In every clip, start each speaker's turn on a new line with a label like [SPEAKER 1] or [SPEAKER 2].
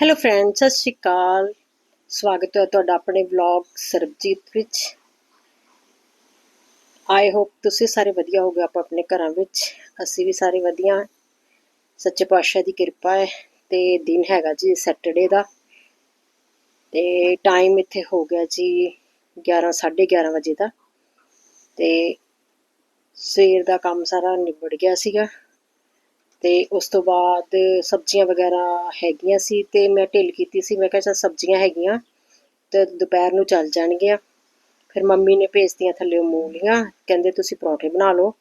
[SPEAKER 1] Hello friend ਸਤਿ ਸ਼੍ਰੀ ਅਕਾਲ। ਸਵਾਗਤ ਹੈ ਤੁਹਾਡਾ ਆਪਣੇ ਵਲੌਗ ਸਰਬਜੀਤ ਵਿੱਚ। ਆਈ ਹੋਪ ਤੁਸੀਂ ਸਾਰੇ ਵਧੀਆ ਹੋਗੇ ਆਪ ਆਪਣੇ ਘਰਾਂ ਵਿੱਚ। ਅਸੀਂ ਵੀ ਸਾਰੇ ਵਧੀਆ ਸੱਚੇ ਪਾਤਸ਼ਾਹ ਦੀ ਕਿਰਪਾ ਹੈ ਤੇ ਦਿਨ ਹੈਗਾ ਜੀ ਸੈਟਰਡੇ ਦਾ। ਤੇ ਟਾਈਮ ਇੱਥੇ ਹੋ ਗਿਆ ਜੀ 11 11:30 ਵਜੇ ਦਾ। ਤੇ ਸਵੇਰ ਦਾ ਕੰਮ ਸਾਰਾ ਨਿਬੜ ਗਿਆ ਸੀਗਾ। ਤੇ ਉਸ ਤੋਂ ਬਾਅਦ ਸਬਜ਼ੀਆਂ ਵਗੈਰਾ ਹੈਗੀਆਂ ਸੀ ਤੇ ਮੈਂ ਢਿੱਲ ਕੀਤੀ ਸੀ। ਮੈਂ ਕਿਹਾ, ਚੱਲ ਸਬਜ਼ੀਆਂ ਹੈਗੀਆਂ, ਤੇ ਦੁਪਹਿਰ ਨੂੰ ਚੱਲ ਜਾਣਗੀਆਂ। ਫਿਰ ਮੰਮੀ ਨੇ ਭੇਜਤੀਆਂ ਥੱਲੇ ਮੂਲੀਆਂ। ਕਹਿੰਦੇ, ਤੁਸੀਂ ਪਰੌਂਠੇ ਬਣਾ ਲਓ।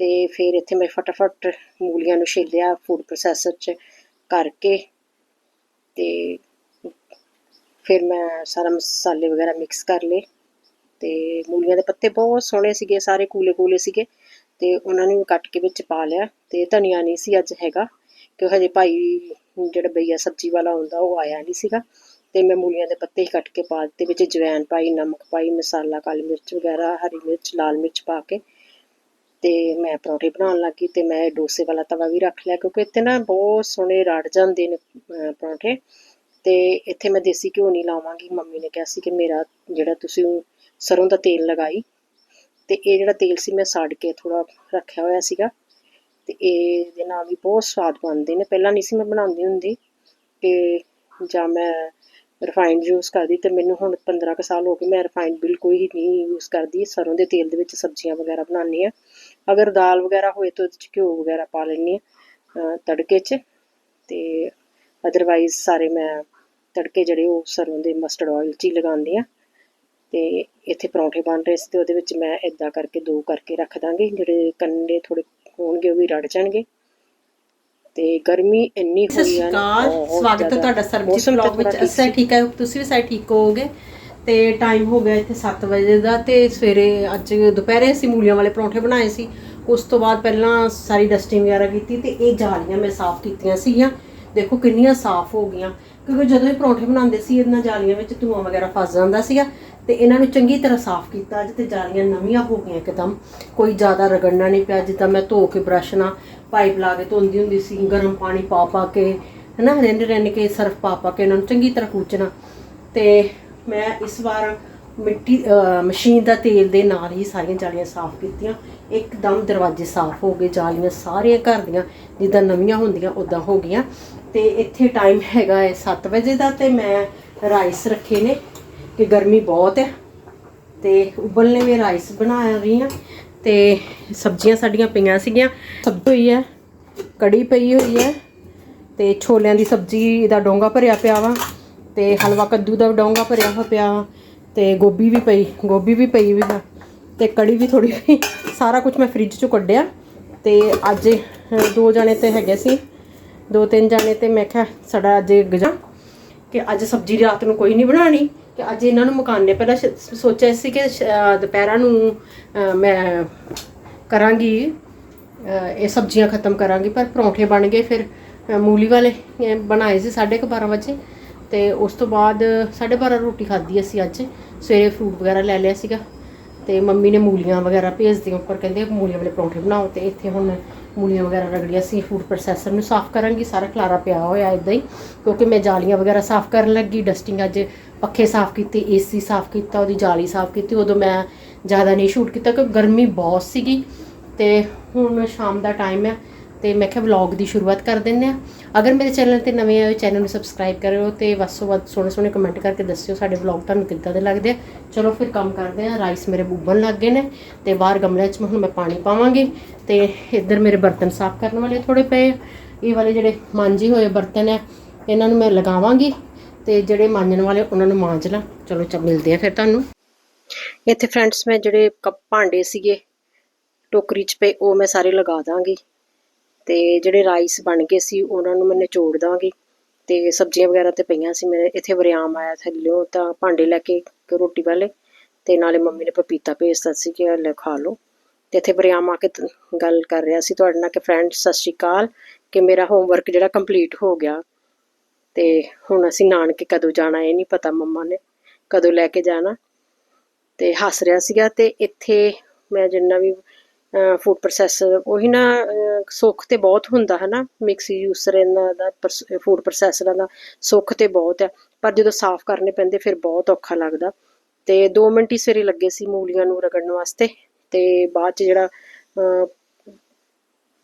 [SPEAKER 1] ਤੇ ਫਿਰ ਇੱਥੇ ਮੈਂ ਫਟਾਫਟ ਮੂਲੀਆਂ ਨੂੰ ਛਿੱਲਿਆ ਫੂਡ ਪ੍ਰੋਸੈਸਰ 'ਚ ਕਰਕੇ ਤੇ ਫਿਰ ਮੈਂ ਸਾਰਾ ਮਸਾਲੇ ਵਗੈਰਾ ਮਿਕਸ ਕਰ ਲਏ। ਤੇ ਮੂਲੀਆਂ ਦੇ ਪੱਤੇ ਬਹੁਤ ਸੋਹਣੇ ਸੀਗੇ, ਸਾਰੇ ਕੂਲੇ ਕੂਲੇ ਸੀਗੇ। ਤੇ ਉਹਨਾਂ ਨੂੰ ਕੱਟ ਕੇ ਵਿੱਚ ਪਾ ਲਿਆ ਤੇ ਧਨੀਆ ਨਹੀਂ ਸੀ ਅੱਜ ਹੈਗਾ ਕਿ ਹਜੇ ਭਾਈ ਜਿਹੜਾ ਬਈਆ ਸਬਜ਼ੀ ਵਾਲਾ ਹੁੰਦਾ ਉਹ ਆਇਆ ਨਹੀਂ ਸੀਗਾ ਤੇ ਮੈਂ ਮੂਲੀਆਂ ਦੇ ਪੱਤੇ ਹੀ ਕੱਟ ਕੇ ਪਾ ਦਿੱਤੇ, ਵਿੱਚ ਜਵੈਨ ਪਾਈ, ਨਮਕ ਪਾਈ, ਮਸਾਲਾ, ਕਾਲੀ ਮਿਰਚ ਵਗੈਰਾ, ਹਰੀ ਮਿਰਚ, ਲਾਲ ਮਿਰਚ ਪਾ ਕੇ ਤੇ ਮੈਂ ਪਰੌਂਠੇ ਬਣਾਉਣ ਲੱਗੀ ਤੇ ਮੈਂ ਡੋਸੇ ਵਾਲਾ ਤਵਾ ਵੀ ਰੱਖ ਲਿਆ ਕਿਉਂਕਿ ਇੱਥੇ ਨਾ ਬਹੁਤ ਸੋਹਣੇ ਰੜ ਜਾਂਦੇ ਨੇ ਪਰੌਂਠੇ ਤੇ ਇੱਥੇ ਮੈਂ ਦੇਸੀ ਘਿਓ ਨਹੀਂ ਲਾਵਾਂਗੀ, ਮੰਮੀ ਨੇ ਕਿਹਾ ਸੀ ਕਿ ਮੇਰਾ ਜਿਹੜਾ ਤੁਸੀਂ ਸਰੋਂ ਦਾ ਤੇਲ ਲਗਾਈ ਤੇ ਇਹ ਜਿਹੜਾ ਤੇਲ ਸੀ ਮੈਂ ਸਾੜ ਕੇ ਥੋੜਾ ਰੱਖਿਆ ਹੋਇਆ ਸੀਗਾ ਤੇ ਇਹਦੇ ਨਾਲ ਵੀ ਬਹੁਤ ਸਵਾਦ ਬਣਦੇ ਨੇ। ਪਹਿਲਾਂ ਨਹੀਂ ਸੀ ਮੈਂ ਬਣਾਉਂਦੀ ਹੁੰਦੀ ਕਿ ਜਾਂ ਮੈਂ ਰਿਫਾਈਨਡ ਯੂਜ਼ ਕਰਦੀ ਤੇ ਮੈਨੂੰ ਹੁਣ 15 ਕੁ ਸਾਲ ਹੋ ਗਏ ਮੈਂ ਰਿਫਾਈਨਡ ਬਿਲਕੁਲ ਹੀ ਨਹੀਂ ਯੂਜ਼ ਕਰਦੀ। ਸਰੋਂ ਦੇ ਤੇਲ ਦੇ ਵਿੱਚ ਸਬਜ਼ੀਆਂ ਵਗੈਰਾ ਬਣਾਉਂਦੀ ਆ ਅਗਰ ਦਾਲ ਵਗੈਰਾ ਹੋਏ ਤਾਂ ਉਹਦੇ 'ਚ ਘਿਓ ਵਗੈਰਾ ਪਾ ਲੈਂਦੀ ਆ ਤੜਕੇ 'ਚ ਤੇ ਅਦਰਵਾਈਜ਼ ਸਾਰੇ ਮੈਂ ਤੜਕੇ ਜਿਹੜੇ ਉਹ ਸਰੋਂ ਦੇ ਮਸਟਰਡ ਆਇਲ 'ਚ ਹੀ ਲਗਾਉਂਦੀ ਆ ਤੇ ਇੱਥੇ ਪਰੌਂਠੇ ਬਣ ਰਹੇ ਸੀ ਤੇ ਉਹਦੇ ਵਿੱਚ ਮੈਂ ਇਦਾਂ ਕਰਕੇ ਦੋ ਕਰਕੇ ਰੱਖ ਦਾਂਗੀ ਜਿਹੜੇ ਕੰਡੇ ਥੋੜੇ ਹੋਣਗੇ ਉਹ ਵੀ ਰੜ ਜਾਣਗੇ। ਤੇ ਗਰਮੀ ਇੰਨੀ ਹੋਈ ਆ
[SPEAKER 2] ਸਵਾਗਤ ਹੈ। ਤੁਹਾਡਾ ਸਰਬਜੀਤ ਵਲੌਗ ਵਿੱਚ। ਅਸਾਂ ਠੀਕ ਹੈ ਤੁਸੀਂ ਵੀ ਸਾਰੇ ਠੀਕ ਹੋਵੋਗੇ? ਤੇ ਟਾਈਮ ਹੋ ਗਿਆ ਇੱਥੇ 7 ਵਜੇ ਦਾ ਤੇ ਸਵੇਰੇ ਅੱਜ ਦੁਪਹਿਰੇ ਅਸੀਂ ਮੂਲੀਆਂ ਵਾਲੇ ਪਰੌਂਠੇ ਬਣਾਏ ਸੀ। ਉਸ ਤੋਂ ਬਾਅਦ ਪਹਿਲਾਂ ਸਾਰੀ ਡਸਟਿੰਗ ਵਗੈਰਾ ਕੀਤੀ ਤੇ ਇਹ ਜਾਲੀਆਂ ਮੈਂ ਸਾਫ਼ ਕੀਤੀਆਂ ਸੀਗੀਆਂ। ਦੇਖੋ ਕਿੰਨੀਆਂ ਸਾਫ਼ ਹੋ ਗਈਆਂ ਕਿਉਂਕਿ ਜਦੋਂ ਇਹ ਪਰੌਂਠੇ ਬਣਾਉਂਦੇ ਸੀ ਇਹਨਾਂ ਜਾਲੀਆਂ ਵਿੱਚ ਧੂਆਂ ਵਗੈਰਾ ਫਸ ਜਾਂਦਾ ਸੀਗਾ। ਤੇ ਇਹਨਾਂ ਨੂੰ ਚੰਗੀ ਤਰ੍ਹਾਂ ਸਾਫ਼ ਕੀਤਾ ਅੱਜ ਤੇ ਜਾਲੀਆਂ ਨਵੀਆਂ ਹੋ ਗਈਆਂ ਇੱਕਦਮ। ਕੋਈ ਜ਼ਿਆਦਾ ਰਗੜਨਾ ਨਹੀਂ ਪਿਆ, ਜਿੱਦਾਂ ਮੈਂ ਧੋ ਕੇ ਬ੍ਰਸ਼ ਨਾਲ ਪਾਈਪ ਲਾ ਕੇ ਧੋਂਦੀ ਹੁੰਦੀ ਸੀ, ਗਰਮ ਪਾਣੀ ਪਾ ਪਾ ਕੇ, ਹਨਾ, ਰਿੰਨ ਰਿੰਨ ਕੇ, ਸਰਫ ਪਾ ਪਾ ਕੇ ਇਹਨਾਂ ਨੂੰ ਚੰਗੀ ਤਰ੍ਹਾਂ ਕੂਚਣਾ। ਤੇ ਮੈਂ ਇਸ ਵਾਰ ਮਿੱਟੀ ਮਸ਼ੀਨ ਦਾ ਤੇਲ ਦੇ ਨਾਲ ਹੀ ਸਾਰੀਆਂ ਜਾਲੀਆਂ ਸਾਫ਼ ਕੀਤੀਆਂ। ਇੱਕਦਮ ਦਰਵਾਜ਼ੇ ਸਾਫ਼ ਹੋ ਗਏ, ਜਾਲੀਆਂ ਸਾਰੀਆਂ ਘਰ ਦੀਆਂ ਜਿੱਦਾਂ ਨਵੀਆਂ ਹੁੰਦੀਆਂ ਉਦਾਂ ਹੋ ਗਈਆਂ। ਤੇ ਇੱਥੇ ਟਾਈਮ ਹੈਗਾ ਹੈ 7 ਵਜੇ ਦਾ ਤੇ ਮੈਂ ਰਾਈਸ ਰੱਖੇ ਨੇ। ਕਿ ਗਰਮੀ ਬਹੁਤ ਹੈ ਤੇ ਉਬਲਨੇ ਵਿੱਚ ਰਾਈਸ ਬਣਾਇਆ ਰਹੀ ਹਾਂ ਤੇ ਸਬਜ਼ੀਆਂ ਸਾਡੀਆਂ ਪਈਆਂ ਸੀਗੀਆਂ ਸਬਜ਼ੀ ਹੋਈ ਹੈ ਕੜੀ ਪਈ ਹੋਈ ਹੈ ਤੇ ਛੋਲਿਆਂ ਦੀ ਸਬਜ਼ੀ ਦਾ ਡੋਂਗਾ ਭਰਿਆ ਪਿਆ ਵਾ ਤੇ ਹਲਵਾ ਕੱਦੂ ਦਾ ਡੋਂਗਾ ਭਰਿਆ ਹੋਇਆ ਪਿਆ ਵਾ ਤੇ ਗੋਭੀ ਵੀ ਪਈ, ਗੋਭੀ ਵੀ ਪਈ ਵੀ ਵਾ ਤੇ ਕੜੀ ਵੀ ਥੋੜੀ ਪਈ ਸਾਰਾ ਕੁਝ ਮੈਂ ਫ੍ਰਿਜ ਚੋਂ ਕੱਢਿਆ ਤੇ ਅੱਜ ਦੋ ਜਣੇ ਤੇ ਹੈਗੇ ਸੀ, ਦੋ ਤਿੰਨ ਜਣੇ ਤੇ ਮੈਂ ਕਿਹਾ ਸਾਡਾ ਅੱਜ ਗਜਾ ਕਿ ਅੱਜ ਸਬਜ਼ੀ ਰਾਤ ਨੂੰ ਕੋਈ ਨਹੀਂ ਬਣਾਣੀ ਕਿ ਅੱਜ ਇਹਨਾਂ ਨੂੰ ਮਕਾਨੇ ਪਹਿਲਾਂ ਸੋਚਿਆ ਸੀ ਕਿ ਸ਼- ਦੁਪਹਿਰਾਂ ਨੂੰ ਮੈਂ ਕਰਾਂਗੀ ਇਹ ਸਬਜ਼ੀਆਂ ਖਤਮ ਕਰਾਂਗੀ, ਪਰ ਪਰੌਂਠੇ ਬਣ ਗਏ, ਫਿਰ ਮੂਲੀ ਵਾਲੇ ਬਣਾਏ ਸੀ 12:30 ਵਜੇ ਤੇ ਉਸ ਤੋਂ ਬਾਅਦ 12:30 ਰੋਟੀ ਖਾਧੀ ਅਸੀਂ ਅੱਜ, ਸਵੇਰੇ ਫਰੂਟ ਵਗੈਰਾ ਲੈ ਲਿਆ ਸੀਗਾ ਤੇ ਮੰਮੀ ਨੇ ਮੂਲੀਆਂ ਵਗੈਰਾ ਭੇਜਦੀਆਂ ਉੱਪਰ, ਕਹਿੰਦੇ ਮੂਲੀਆਂ ਵਾਲੇ ਪਰੌਂਠੇ ਬਣਾਓ ਤੇ ਇੱਥੇ ਹੁਣ ਮੂਲੀਆਂ ਵਗੈਰਾ ਰਗੜੀਆਂ ਸੀ ਫੂਡ ਪ੍ਰੋਸੈਸਰ ਨੂੰ ਸਾਫ਼ ਕਰਾਂਗੀ, ਸਾਰਾ ਖਲਾਰਾ ਪਿਆ ਹੋਇਆ ਇਦਾਂ ਹੀ, ਕਿਉਂਕਿ ਮੈਂ ਜਾਲੀਆਂ ਵਗੈਰਾ ਸਾਫ਼ ਕਰਨ ਲੱਗੀ ਡਸਟਿੰਗ ਅੱਜ ਪੱਖੇ ਸਾਫ਼ ਕੀਤੇ ਏਸੀ ਸਾਫ਼ ਕੀਤਾ, ਉਹਦੀ ਜਾਲੀ ਸਾਫ਼ ਕੀਤੀ, ਉਦੋਂ ਮੈਂ ਜ਼ਿਆਦਾ ਨਹੀਂ ਸ਼ੂਟ ਕੀਤਾ, ਕਿਉਂਕਿ ਗਰਮੀ ਬਹੁਤ ਸੀਗੀ ਤੇ ਹੁਣ ਸ਼ਾਮ ਦਾ ਟਾਈਮ ਹੈ। ਤੇ ਮੈਂ ਕਿਹਾ ਵਲੌਗ ਦੀ ਸ਼ੁਰੂਆਤ ਕਰ ਦਿੰਦੇ ਆ ਅਗਰ ਮੇਰੇ ਚੈਨਲ ਤੇ ਨਵੇਂ ਆਏ ਹੋ ਚੈਨਲ ਨੂੰ ਸਬਸਕ੍ਰਾਈਬ ਕਰਿਓ ਤੇ ਵੱਧ ਤੋਂ ਵੱਧ ਸੋਹਣੇ ਸੋਹਣੇ ਕਮੈਂਟ ਕਰਕੇ ਦੱਸਿਓ ਸਾਡੇ ਵਲੌਗ ਤੁਹਾਨੂੰ ਕਿੱਦਾਂ ਦੇ ਲੱਗਦੇ ਆ। ਚਲੋ ਫਿਰ ਕੰਮ ਕਰਦੇ ਆ ਰਾਈਸ ਮੇਰੇ ਬੁੱਬਣ ਲੱਗ ਗਏ ਨੇ ਤੇ ਬਾਹਰ ਗਮਲੇ 'ਚ ਹੁਣ ਮੈਂ ਪਾਣੀ ਪਾਵਾਂਗੀ ਤੇ ਇੱਧਰ ਮੇਰੇ ਬਰਤਨ ਸਾਫ਼ ਕਰਨ ਵਾਲੇ ਥੋੜੇ ਪਏ ਇਹ ਵਾਲੇ ਜਿਹੜੇ ਮਾਂਜੇ ਹੋਏ ਬਰਤਨ ਆ, ਇਹਨਾਂ ਨੂੰ ਮੈਂ ਲਗਾਵਾਂਗੀ ਤੇ ਜਿਹੜੇ ਮਾਂਜਣ ਵਾਲੇ ਉਹਨਾਂ ਨੂੰ ਮਾਂਜ ਲਾਂ। ਚਲੋ ਚ ਮਿਲਦੇ ਆ ਫਿਰ ਤੁਹਾਨੂੰ। ਇੱਥੇ ਫਰੈਂਡਸ ਮੈਂ ਜਿਹੜੇ ਕੱਪ ਭਾਂਡੇ ਸੀਗੇ, ਟੋਕਰੀ 'ਚ ਪਏ, ਉਹ ਮੈਂ ਸਾਰੇ ਲਗਾ ਦਾਂਗੀ। ਤੇ ਜਿਹੜੇ ਰਾਈਸ ਬਣ ਗਏ ਸੀ, ਉਹਨਾਂ ਨੂੰ ਮੈਂ ਨਿਚੋੜ ਦਾਂਗੀ ਤੇ ਸਬਜ਼ੀਆਂ ਵਗੈਰਾ ਤੇ ਪਈਆਂ ਸੀ, ਮੇਰੇ ਇੱਥੇ ਵਰਿਆਮ ਆਇਆ ਥੱਲਿਓ ਤਾਂ ਭਾਂਡੇ ਲੈ ਕੇ ਰੋਟੀ ਵਾਲੇ, ਤੇ ਨਾਲੇ ਮੰਮੀ ਨੇ ਪਪੀਤਾ ਭੇਜਤਾ ਸੀ ਕਿ ਲੈ ਖਾ ਲਓ। ਤੇ ਇੱਥੇ ਵਰਿਆਮ ਆ ਕੇ ਗੱਲ ਕਰ ਰਿਹਾ ਸੀ ਤੁਹਾਡੇ ਨਾਲ ਕਿ ਫਰੈਂਡ ਸਤਿ ਸ਼੍ਰੀ ਅਕਾਲ, ਕਿ ਮੇਰਾ ਹੋਮਵਰਕ ਜਿਹੜਾ ਕੰਪਲੀਟ ਹੋ ਗਿਆ। ਤੇ ਹੁਣ ਅਸੀਂ ਨਾਨਕੇ ਕਦੋਂ ਜਾਣਾ, ਇਹ ਨਹੀਂ ਪਤਾ ਮੰਮਾ ਨੇ, ਕਦੋਂ ਲੈ ਕੇ ਜਾਣਾ। ਤੇ ਹੱਸ ਰਿਹਾ ਸੀਗਾ ਤੇ ਇੱਥੇ ਮੈਂ ਜਿੰਨਾ ਵੀ
[SPEAKER 1] ਫੂਡ ਪ੍ਰੋਸੈਸਰ ਉਹੀ ਨਾ ਸੁੱਖ ਤੇ ਬਹੁਤ ਹੁੰਦਾ ਹੈ ਨਾ ਮਿਕਸੀ ਯੂਸਰ ਇਹਨਾਂ ਦਾ ਫੂਡ ਪ੍ਰੋਸੈਸਰਾਂ ਦਾ ਸੁੱਖ ਤੇ ਬਹੁਤ ਹੈ ਪਰ ਜਦੋਂ ਸਾਫ਼ ਕਰਨੇ ਪੈਂਦੇ ਫਿਰ ਬਹੁਤ ਔਖਾ ਲੱਗਦਾ। ਤੇ 2 ਮਿੰਟ ਹੀ ਸਵੇਰੇ ਲੱਗੇ ਸੀ ਮੂਲੀਆਂ ਨੂੰ ਰਗੜਨ ਵਾਸਤੇ ਤੇ ਬਾਅਦ ਚ ਜਿਹੜਾ ਅਹ,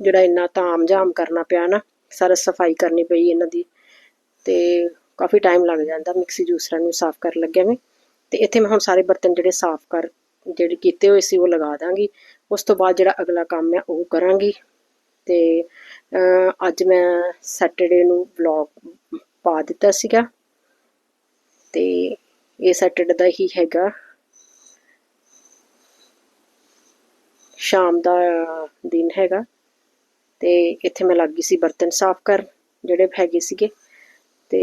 [SPEAKER 1] ਜਿਹੜਾ ਇੰਨਾ ਤਾਮ ਜਾਮ ਕਰਨਾ ਪਿਆ ਨਾ ਸਾਰਾ ਸਫ਼ਾਈ ਕਰਨੀ ਪਈ ਇਹਨਾਂ ਦੀ ਤੇ ਕਾਫੀ ਟਾਈਮ ਲੱਗ ਜਾਂਦਾ ਮਿਕਸੀ ਜੂਸਰਾਂ ਨੂੰ ਸਾਫ਼ ਕਰਨ ਲੱਗਿਆ ਮੈਂ ਤੇ ਇੱਥੇ ਮੈਂ ਹੁਣ ਸਾਰੇ ਬਰਤਨ ਜਿਹੜੇ ਸਾਫ਼ ਕਰ ਜਿਹੜੇ ਕੀਤੇ ਹੋਏ ਸੀ ਉਹ ਲਗਾ ਦਾਂਗੀ। ਉਸ ਤੋਂ ਬਾਅਦ ਜਿਹੜਾ ਅਗਲਾ ਕੰਮ ਹੈ ਉਹ ਕਰਾਂਗੀ। ਤੇ ਅਹ, ਅੱਜ ਮੈਂ ਸੈਟਰਡੇ ਨੂੰ ਵਲੌਗ ਪਾ ਦਿੱਤਾ ਸੀਗਾ। ਤੇ ਇਹ ਸੈਟਰਡੇ ਦਾ ਹੀ ਹੈਗਾ। ਸ਼ਾਮ ਦਾ ਦਿਨ ਹੈਗਾ। ਤੇ ਇੱਥੇ ਮੈਂ ਲੱਗੀ ਸੀ ਬਰਤਨ ਸਾਫ਼ ਕਰ ਜਿਹੜੇ ਹੈਗੇ ਸੀਗੇ। ਤੇ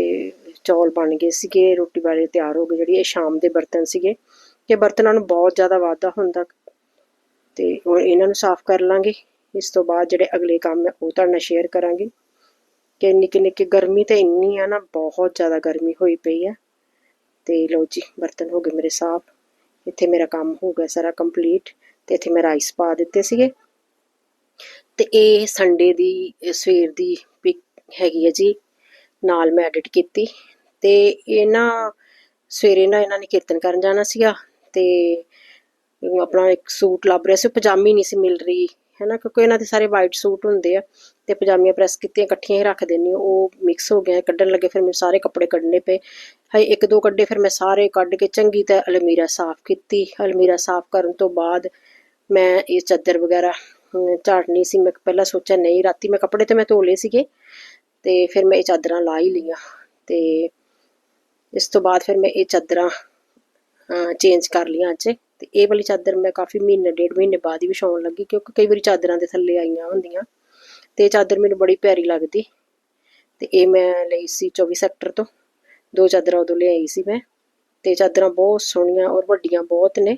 [SPEAKER 1] ਚੌਲ ਬਣ ਗਏ ਸੀਗੇ ਰੋਟੀ ਬਾਰੇ ਤਿਆਰ ਹੋ ਗਏ ਜਿਹੜੀ ਇਹ ਸ਼ਾਮ ਦੇ ਬਰਤਨ ਸੀਗੇ। ਕਿ ਬਰਤਨਾਂ ਨੂੰ ਬਹੁਤ ਜ਼ਿਆਦਾ ਵਾਧਾ ਹੁੰਦਾ। ਤੇ ਹੁਣ ਇਹਨਾਂ ਨੂੰ ਸਾਫ਼ ਕਰ ਲਾਂਗੇ। ਇਸ ਤੋਂ ਬਾਅਦ ਜਿਹੜੇ ਅਗਲੇ ਕੰਮ ਹੈ, ਉਹ ਤੁਹਾਡੇ ਨਾਲ ਸ਼ੇਅਰ ਕਰਾਂਗੇ। ਕਿ ਨਿੱਕੀ ਨਿੱਕੀ ਗਰਮੀ ਤੇ ਇੰਨੀ ਆ ਨਾ, ਬਹੁਤ ਜ਼ਿਆਦਾ ਗਰਮੀ ਹੋਈ ਪਈ ਹੈ। ਤੇ ਲਓ ਜੀ, ਬਰਤਨ ਹੋ ਗਏ ਮੇਰੇ ਸਾਫ਼। ਇੱਥੇ ਮੇਰਾ ਕੰਮ ਹੋ ਗਿਆ ਸਾਰਾ ਕੰਪਲੀਟ ਤੇ ਇੱਥੇ ਮੈਂ ਰਾਈਸ ਪਾ ਦਿੱਤੇ ਸੀਗੇ। ਤੇ ਇਹ ਸੰਡੇ ਦੀ ਸਵੇਰ ਦੀ ਪਿਕ ਹੈਗੀ ਹੈ ਜੀ। ਨਾਲ ਮੈਂ ਐਡਿਟ ਕੀਤੀ। ਤੇ ਇਹ ਨਾ, ਸਵੇਰੇ ਨਾ ਇਹਨਾਂ ਨੇ ਕੀਰਤਨ ਕਰਨ ਜਾਣਾ ਸੀਗਾ। ਤੇ ਆਪਣਾ ਇੱਕ ਸੂਟ ਲੱਭ ਰਿਹਾ ਸੀ ਪਜਾਮੀ ਨਹੀਂ ਸੀ ਮਿਲ ਰਹੀ। ਹੈਨਾ, ਕਿਉਂਕਿ ਇਹਨਾਂ ਦੇ ਸਾਰੇ ਵਾਈਟ ਸੂਟ ਹੁੰਦੇ ਆ ਤੇ ਪਜਾਮੀਆਂ ਪ੍ਰੈਸ ਕੀਤੀਆਂ, ਇਕੱਠੀਆਂ ਹੀ ਰੱਖ ਦਿੰਨੀ ਉਹ ਮਿਕਸ ਹੋ ਗਿਆ, ਕੱਢਣ ਲੱਗੇ, ਫਿਰ ਮੈਨੂੰ ਸਾਰੇ ਕੱਪੜੇ ਕੱਢਣੇ ਪਏ। ਹਾਏ, ਇੱਕ ਦੋ ਕੱਢੇ, ਫਿਰ ਮੈਂ ਸਾਰੇ ਕੱਢ ਕੇ ਚੰਗੀ ਤਰ੍ਹਾਂ ਅਲਮੀਰਾ ਸਾਫ਼ ਕੀਤੀ। ਅਲਮੀਰਾ ਸਾਫ਼ ਕਰਨ ਤੋਂ ਬਾਅਦ ਮੈਂ ਇਹ ਚਾਦਰ ਵਗੈਰਾ ਝਾੜਨੀ ਸੀ। ਮੈਂ ਪਹਿਲਾਂ ਸੋਚਿਆ, ਨਹੀਂ, ਰਾਤੀ ਮੈਂ ਕੱਪੜੇ ਤੇ ਮੈਂ ਧੋ ਲਏ ਸੀਗੇ ਤੇ ਫਿਰ ਮੈਂ ਇਹ ਚਾਦਰਾਂ ਲਾ ਹੀ ਲਈਆਂ। ਤੇ ਇਸ ਤੋਂ ਬਾਅਦ ਫਿਰ ਮੈਂ ਇਹ ਚਾਦਰਾਂ ਚੇਂਜ ਕਰ ਲਈਆਂ ਅੱਜ। ਤੇ ਇਹ ਵਾਲੀ ਚਾਦਰ ਮੈਂ ਕਾਫੀ ਮਹੀਨੇ, ਡੇਢ ਮਹੀਨੇ ਬਾਅਦ ਹੀ ਵਿਛਾਉਣ ਲੱਗੀ ਕਿਉਂਕਿ ਕਈ ਵਾਰੀ ਚਾਦਰਾਂ ਦੇ ਥੱਲੇ ਆਈਆਂ ਹੁੰਦੀਆਂ ਤੇ ਚਾਦਰ ਮੈਨੂੰ ਬੜੀ ਪਿਆਰੀ ਲੱਗਦੀ ਤੇ ਇਹ ਮੈਂ ਲਈ ਸੀ 24 ਸੈਕਟਰ ਤੋਂ। ਦੋ ਚਾਦਰਾਂ ਉਦੋਂ ਲਿਆਈ ਸੀ ਮੈਂ ਤੇ ਚਾਦਰਾਂ ਬਹੁਤ ਸੋਹਣੀਆਂ ਔਰ ਵੱਡੀਆਂ ਬਹੁਤ ਨੇ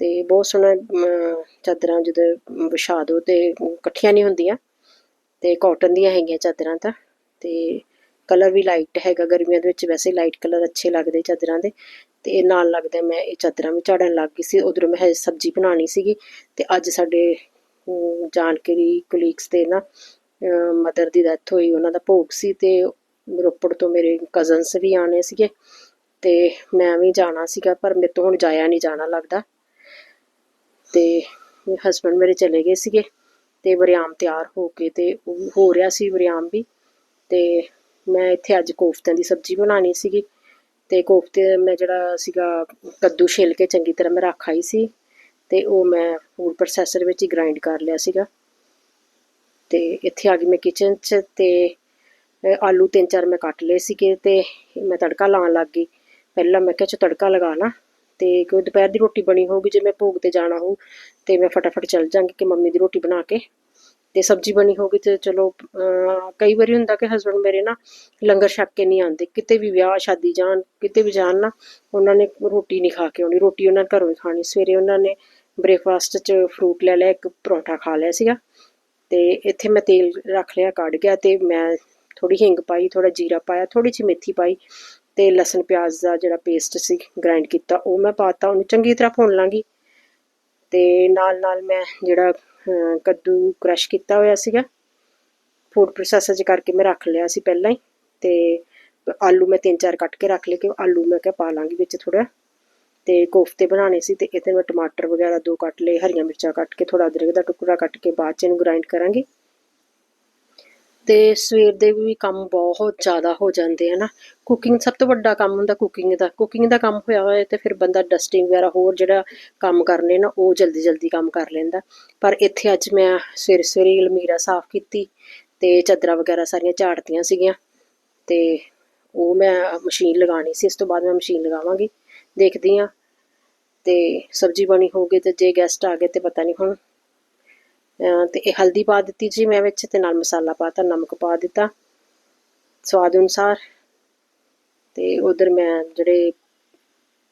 [SPEAKER 1] ਤੇ ਬਹੁਤ ਸੋਹਣਾ ਚਾਦਰਾਂ ਜਦੋਂ ਵਿਛਾ ਦੋ ਤੇ ਇਕੱਠੀਆਂ ਨਹੀਂ ਹੁੰਦੀਆਂ ਤੇ ਕਾਟਨ ਦੀਆਂ ਹੈਗੀਆਂ ਚਾਦਰਾਂ ਤਾਂ ਤੇ ਕਲਰ ਵੀ ਲਾਈਟ ਹੈਗਾ ਗਰਮੀਆਂ ਦੇ ਵਿੱਚ ਵੈਸੇ ਲਾਈਟ ਕਲਰ ਅੱਛੇ ਲੱਗਦੇ ਚਾਦਰਾਂ ਦੇ ਤੇ ਇਹ ਨਾਲ ਲੱਗਦਾ ਮੈਂ ਇਹ ਚਾਦਰਾਂ ਵੀ ਝਾੜਨ ਲੱਗ ਗਈ ਸੀ ਉਧਰੋਂ ਮੈਂ ਹਜੇ ਸਬਜ਼ੀ ਬਣਾਉਣੀ ਸੀਗੀ ਤੇ ਅੱਜ ਸਾਡੇ ਅਮ, ਜਾਣਕਾਰੀ ਕੁਲੀਗਸ ਦੇ ਨਾ ਮਦਰ ਦੀ ਡੈਥ ਹੋਈ ਉਹਨਾਂ ਦਾ ਭੋਗ ਸੀ ਤੇ ਰੋਪੜ ਤੋਂ ਮੇਰੇ ਕਜ਼ਨਸ ਵੀ ਆਣੇ ਸੀਗੇ ਤੇ ਮੈਂ ਵੀ ਜਾਣਾ ਸੀਗਾ ਪਰ ਮੇਰੇ ਤੋਂ ਹੁਣ ਜਾਇਆ ਨਹੀਂ ਜਾਣਾ ਲੱਗਦਾ ਤੇ ਹਸਬੰਡ ਮੇਰੇ ਚਲੇ ਗਏ ਸੀਗੇ ਤੇ ਵਰਿਆਮ ਤਿਆਰ ਹੋ ਕੇ ਤੇ ਉਹ ਹੋ ਰਿਹਾ ਸੀ ਵਰਿਆਮ ਵੀ ਤੇ ਮੈਂ ਇੱਥੇ ਅੱਜ ਕੋਫਤਿਆਂ ਦੀ ਸਬਜ਼ੀ ਬਣਾਉਣੀ ਸੀਗੀ ਤੇ ਕੋਫਤੇ ਮੈਂ ਜਿਹੜਾ ਸੀਗਾ ਕੱਦੂ ਛਿੱਲ ਕੇ ਚੰਗੀ ਤਰ੍ਹਾਂ ਮੈਂ ਰੱਖ ਆਈ ਸੀ ਤੇ ਉਹ ਮੈਂ ਫੂਡ ਪ੍ਰੋਸੈਸਰ ਵਿੱਚ ਹੀ ਗ੍ਰਾਈਂਡ ਕਰ ਲਿਆ ਸੀਗਾ। ਤੇ ਇੱਥੇ ਆ ਗਈ ਮੈਂ ਕਿਚਨ 'ਚ ਤੇ ਆਲੂ ਤਿੰਨ ਚਾਰ ਮੈਂ ਕੱਟ ਲਏ ਸੀਗੇ ਤੇ ਮੈਂ ਤੜਕਾ ਲਾਉਣ ਲੱਗ ਗਈ। ਪਹਿਲਾਂ ਮੈਂ ਕਿਹਾ ਚੋ ਤੜਕਾ ਲਗਾ ਲਾਂ ਤੇ ਕੋਈ ਦੁਪਹਿਰ ਦੀ ਰੋਟੀ ਬਣੀ ਹੋਊਗੀ, ਜੇ ਮੈਂ ਭੋਗ ਤੇ ਜਾਣਾ ਹੋਊ ਤੇ ਮੈਂ ਫਟਾਫਟ ਚੱਲ ਜਾਂਗੀ ਕਿ ਮੰਮੀ ਦੀ ਰੋਟੀ ਬਣਾ ਕੇ। ਤੇ ਸਬਜ਼ੀ ਬਣੀ ਹੋਗੀ ਤੇ ਚਲੋ ਕਈ ਵਾਰੀ ਹੁੰਦਾ ਕਿ ਹਸਬੰਡ ਮੇਰੇ ਨਾ ਲੰਗਰ ਛਕ ਕੇ ਨਹੀਂ ਆਉਂਦੇ, ਕਿਤੇ ਵੀ ਵਿਆਹ, ਸ਼ਾਦੀ ਜਾਣ, ਕਿਤੇ ਵੀ ਜਾਣ ਨਾ, ਉਹਨਾਂ ਨੇ ਰੋਟੀ ਨਹੀਂ ਖਾ ਕੇ ਆਉਣੀ, ਰੋਟੀ ਉਹਨਾਂ ਘਰੋਂ ਹੀ ਖਾਣੀ। ਸਵੇਰੇ ਉਹਨਾਂ ਨੇ ਬ੍ਰੇਕਫਾਸਟ 'ਚ ਫਰੂਟ ਲੈ ਲਿਆ, ਇੱਕ ਪਰੌਂਠਾ ਖਾ ਲਿਆ ਸੀਗਾ ਤੇ ਇੱਥੇ ਮੈਂ ਤੇਲ ਰੱਖ ਲਿਆ, ਕੱਢ ਗਿਆ ਤੇ ਮੈਂ ਥੋੜੀ ਹਿੰਗ ਪਾਈ ਥੋੜਾ ਜੀਰਾ ਪਾਇਆ ਥੋੜੀ ਜਿਹੀ ਮੇਥੀ ਪਾਈ ਤੇ ਲਸਣ, ਪਿਆਜ਼ ਦਾ ਜਿਹੜਾ ਪੇਸਟ ਸੀ ਗ੍ਰਾਈਂਡ ਕੀਤਾ, ਉਹ ਮੈਂ ਪਾਤਾ ਉਹਨੂੰ ਚੰਗੀ ਤਰ੍ਹਾਂ ਭੁੰਨ ਲਾਂਗੀ ਤੇ ਨਾਲ ਨਾਲ ਮੈਂ ਜਿਹੜਾ ਕੱਦੂ ਕ੍ਰਸ਼ ਕੀਤਾ ਹੋਇਆ ਸੀਗਾ। ਫੂਡ ਪ੍ਰੋਸੈਸਰ 'ਚ ਕਰਕੇ ਮੈਂ ਰੱਖ ਲਿਆ ਸੀ ਪਹਿਲਾਂ ਹੀ। ਤੇ ਆਲੂ ਮੈਂ ਤਿੰਨ ਚਾਰ ਕੱਟ ਕੇ ਰੱਖ ਲਏ ਕਿ ਆਲੂ ਮੈਂ ਕਿਹਾ ਪਾ ਲਾਂਗੀ ਵਿੱਚ ਥੋੜਾ ਤੇ ਕੋਫਤੇ ਬਣਾਉਣੇ ਸੀ ਤੇ ਇਹਦੇ ਮੈਂ ਟਮਾਟਰ ਵਗੈਰਾ ਦੋ ਕੱਟ ਲਏ, ਹਰੀਆਂ ਮਿਰਚਾਂ ਕੱਟ ਕੇ ਥੋੜਾ ਅਦਰਕ ਦਾ ਟੁਕੜਾ ਕੱਟ ਕੇ ਬਾਅਦ ਚ ਇਹਨੂੰ ਗ੍ਰਾਈਂਡ ਕਰਾਂਗੇ। ਤੇ ਸਵੇਰ ਦੇ ਵੀ ਕੰਮ ਬਹੁਤ ਜ਼ਿਆਦਾ ਹੋ ਜਾਂਦੇ ਆ ਨਾ। ਕੁਕਿੰਗ ਸਭ ਤੋਂ ਵੱਡਾ ਕੰਮ ਹੁੰਦਾ ਕੁਕਿੰਗ ਦਾ। ਕੁਕਿੰਗ ਦਾ ਕੰਮ ਹੋਇਆ ਹੋਇਆ ਤੇ ਫਿਰ ਬੰਦਾ ਡਸਟਿੰਗ ਵਗੈਰਾ ਹੋਰ ਜਿਹੜਾ ਕੰਮ ਕਰਨੇ ਨਾ ਉਹ ਜਲਦੀ ਜਲਦੀ ਕੰਮ ਕਰ ਲੈਂਦਾ। ਪਰ ਇੱਥੇ ਅੱਜ ਮੈਂ ਸਵੇਰੇ ਸਵੇਰੇ ਅਲਮੀਰਾ ਸਾਫ਼ ਕੀਤੀ ਤੇ ਚਾਦਰਾਂ ਵਗੈਰਾ ਸਾਰੀਆਂ ਝਾੜਤੀਆਂ ਸੀਗੀਆਂ ਤੇ ਉਹ ਮੈਂ ਮਸ਼ੀਨ ਲਗਾਉਣੀ ਸੀ। ਇਸ ਤੋਂ ਬਾਅਦ ਮੈਂ ਮਸ਼ੀਨ ਲਗਾਵਾਂਗੀ। ਦੇਖਦੀ ਹਾਂ ਤੇ ਸਬਜ਼ੀ ਬਣੀ ਹੋਊਗੀ ਤੇ ਜੇ ਗੈਸਟ ਆ ਗਏ ਤੇ ਪਤਾ ਨਹੀਂ ਹੁਣ ਤੇ ਇਹ ਹਲਦੀ ਪਾ ਦਿੱਤੀ ਜੀ ਮੈਂ ਵਿੱਚ ਤੇ ਨਾਲ ਮਸਾਲਾ ਪਾਤਾ ਨਮਕ ਪਾ ਦਿੱਤਾ, ਸਵਾਦ ਅਨੁਸਾਰ। ਤੇ ਉਧਰ ਮੈਂ ਜਿਹੜੇ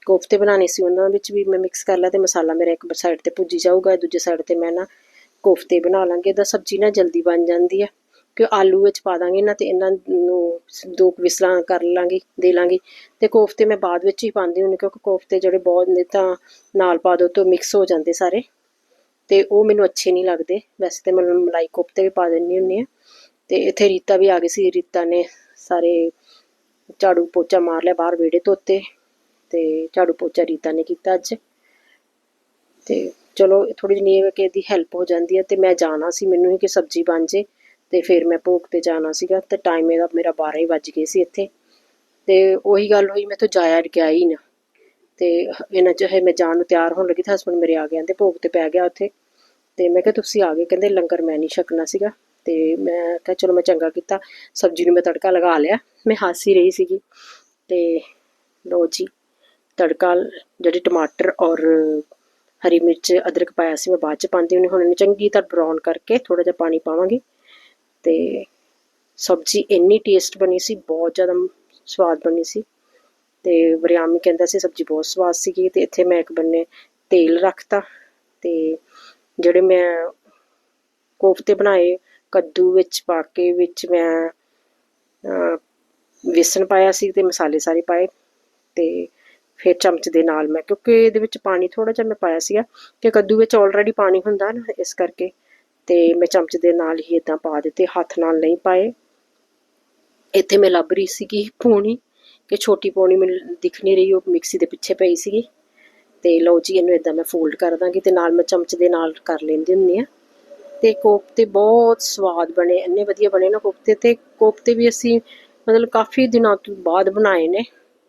[SPEAKER 1] ਕੋਫਤੇ ਬਣਾਉਣੇ ਸੀ ਉਹਨਾਂ ਵਿੱਚ ਵੀ ਮੈਂ ਮਿਕਸ ਕਰ ਲਿਆ ਤੇ ਮਸਾਲਾ ਮੇਰਾ ਇੱਕ ਸਾਈਡ ਤੇ ਭੁੱਜੀ ਜਾਊਗਾ, ਦੂਜੇ ਸਾਈਡ ਤੇ ਮੈਂ ਨਾ ਕੋਫਤੇ ਬਣਾ ਲਾਂਗੇ। ਇਹਦਾ ਸਬਜ਼ੀ ਨਾ ਜਲਦੀ ਬਣ ਜਾਂਦੀ ਹੈ ਕਿ ਆਲੂ ਵਿੱਚ ਪਾ ਦਾਂਗੇ ਨਾ ਤੇ ਇਹਨਾਂ ਨੂੰ ਦੋ ਕੁ ਵਿਸਲਾਂ ਕਰ ਲਾਂਗੇ, ਦੇ ਲਾਂਗੇ। ਤੇ ਕੋਫਤੇ ਮੈਂ ਬਾਅਦ ਵਿੱਚ ਹੀ ਪਾਉਂਦੀ ਹੁੰਦੀ ਕਿਉਂਕਿ ਕੋਫਤੇ ਜਿਹੜੇ ਬਹੁਤ ਨੇ ਤਾਂ ਨਾਲ ਪਾ ਦੋ ਤੋਂ ਮਿਕਸ ਹੋ ਜਾਂਦੇ ਸਾਰੇ। ਤੇ ਉਹ ਮੈਨੂੰ ਅੱਛੇ ਨਹੀਂ ਲੱਗਦੇ। ਵੈਸੇ ਤੇ ਮੈਂ ਮਲਾਈ ਕੋਫਤੇ ਵੀ ਪਾ ਦਿੰਦੀ ਹੁੰਦੀ ਆ ਤੇ ਇੱਥੇ ਰੀਤਾ ਵੀ ਆ ਗਈ ਸੀ। ਰੀਤਾ ਨੇ ਸਾਰੇ ਝਾੜੂ ਪੋਚਾ ਮਾਰ ਲਿਆ ਬਾਹਰ ਵਿਹੜੇ ਧੋਤੇ ਤੇ ਝਾੜੂ ਪੋਚਾ ਰੀਤਾ ਨੇ ਕੀਤਾ ਅੱਜ। ਤੇ ਚਲੋ ਥੋੜੀ ਜਿਹੀ ਇਹ ਹੈ ਕਿ ਇਹਦੀ ਹੈਲਪ ਹੋ ਜਾਂਦੀ ਹੈ ਤੇ ਮੈਂ ਜਾਣਾ ਸੀ। ਮੈਨੂੰ ਹੀ ਕਿ ਸਬਜ਼ੀ ਬਣ ਜੇ। ਤੇ ਫਿਰ ਮੈਂ ਭੋਗ ਤੇ ਜਾਣਾ ਸੀਗਾ। ਤੇ ਟਾਈਮ ਇਹਦਾ ਮੇਰਾ 12 ਹੀ ਵੱਜ ਗਏ ਸੀ ਇੱਥੇ। ਤੇ ਉਹੀ ਗੱਲ ਹੋਈ ਮੈਂ ਤੋਂ ਜਾਇਆ ਗਿਆ ਹੀ ਨਾ। ਤੇ ਇਹਨਾਂ ਚ ਹੈ ਮੈਂ ਜਾਣ ਨੂੰ ਤਿਆਰ ਹੋਣ ਲੱਗੀ। ਤਾਂ ਹਸਬੰਡ ਮੇਰੇ ਆ ਗਿਆ ਤੇ ਭੋਗ ਤੇ ਪੈ ਗਿਆ ਉੱਥੇ। ਤੇ ਮੈਂ ਕਿਹਾ ਤੁਸੀਂ ਆ ਗਏ। ਕਹਿੰਦੇ ਲੰਗਰ ਮੈਂ ਨਹੀਂ ਛਕਣਾ ਸੀਗਾ। ਤੇ ਮੈਂ ਕਿਹਾ ਚਲੋ ਮੈਂ ਚੰਗਾ ਕੀਤਾ। ਸਬਜ਼ੀ ਨੂੰ ਮੈਂ ਤੜਕਾ ਲਗਾ ਲਿਆ। ਮੈਂ ਹਾਸੀ ਰਹੀ ਸੀਗੀ। ਤੇ ਲੋ ਜੀ, ਤੜਕਾ, ਜਿਹੜੇ ਟਮਾਟਰ ਔਰ ਹਰੀ ਮਿਰਚ, ਅਦਰਕ ਪਾਇਆ ਸੀ, ਮੈਂ ਬਾਅਦ ਚ ਪਾਉਂਦੀ ਹੁੰਦੀ ਹੁਣ ਇਹਨੂੰ ਚੰਗੀ ਤਰ੍ਹਾਂ ਬਰਾਊਨ ਕਰਕੇ ਥੋੜਾ ਜਿਹਾ ਪਾਣੀ ਪਾਵਾਂਗੀ। ਤੇ ਸਬਜ਼ੀ ਇੰਨੀ ਟੇਸਟ ਬਣੀ ਸੀ, ਬਹੁਤ ਜ਼ਿਆਦਾ ਸਵਾਦ ਬਣੀ ਸੀ। ਤੇ ਵਰਿਆਮੀ ਕਹਿੰਦਾ ਸੀ ਸਬਜ਼ੀ ਬਹੁਤ ਸਵਾਦ ਸੀਗੀ। ਤੇ ਇੱਥੇ ਮੈਂ ਇੱਕ ਬੰਨੇ ਤੇਲ ਰੱਖਤਾ। ਤੇ ਜਿਹੜੇ ਮੈਂ ਕੋਫਤੇ ਬਣਾਏ, ਕੱਦੂ ਵਿੱਚ ਪਾ ਕੇ, ਵਿੱਚ ਮੈਂ ਵੇਸਣ ਪਾਇਆ ਸੀ ਤੇ ਮਸਾਲੇ ਸਾਰੇ ਪਾਏ ਤੇ ਫਿਰ ਚਮਚ ਦੇ ਨਾਲ ਮੈਂ, ਕਿਉਂਕਿ ਇਹਦੇ ਵਿੱਚ ਪਾਣੀ ਥੋੜਾ ਜਿਹਾ ਮੈਂ ਪਾਇਆ ਸੀਗਾ ਕਿ ਕੱਦੂ ਵਿੱਚ ਆਲਰੇਡੀ ਪਾਣੀ ਹੁੰਦਾ ਨਾ ਇਸ ਕਰਕੇ ਤੇ ਮੈਂ ਚਮਚ ਦੇ ਨਾਲ ਹੀ ਇਦਾਂ ਪਾ ਦਿੱਤੇ, ਹੱਥ ਨਾਲ ਨਹੀਂ ਪਾਏ। ਇੱਥੇ ਮੈਂ ਲੱਭ ਰਹੀ ਸੀਗੀ ਪੌਣੀ, ਕਿ ਛੋਟੀ ਪੌਣੀ ਮੈਨੂੰ ਦਿਖ ਨਹੀਂ ਰਹੀ, ਉਹ ਮਿਕਸੀ ਦੇ ਪਿੱਛੇ ਪਈ ਸੀਗੀ। ਤੇ ਲਓ ਜੀ, ਇਹਨੂੰ ਇਦਾਂ ਮੈਂ ਫੋਲਡ ਕਰ ਦਾਂਗੀ ਤੇ ਨਾਲ ਮੈਂ ਚਮਚ ਦੇ ਨਾਲ ਕਰ ਲੈਂਦੀ ਹੁੰਦੀ ਆ ਤੇ ਕੋਫਤੇ ਬਹੁਤ ਸਵਾਦ ਬਣੇ, ਇੰਨੇ ਵਧੀਆ ਬਣੇ ਨਾ ਕੋਫਤੇ ਤੇ। ਕੋਫਤੇ ਵੀ ਅਸੀਂ ਮਤਲਬ ਕਾਫੀ ਦਿਨਾਂ ਤੋਂ ਬਾਅਦ ਬਣਾਏ ਨੇ,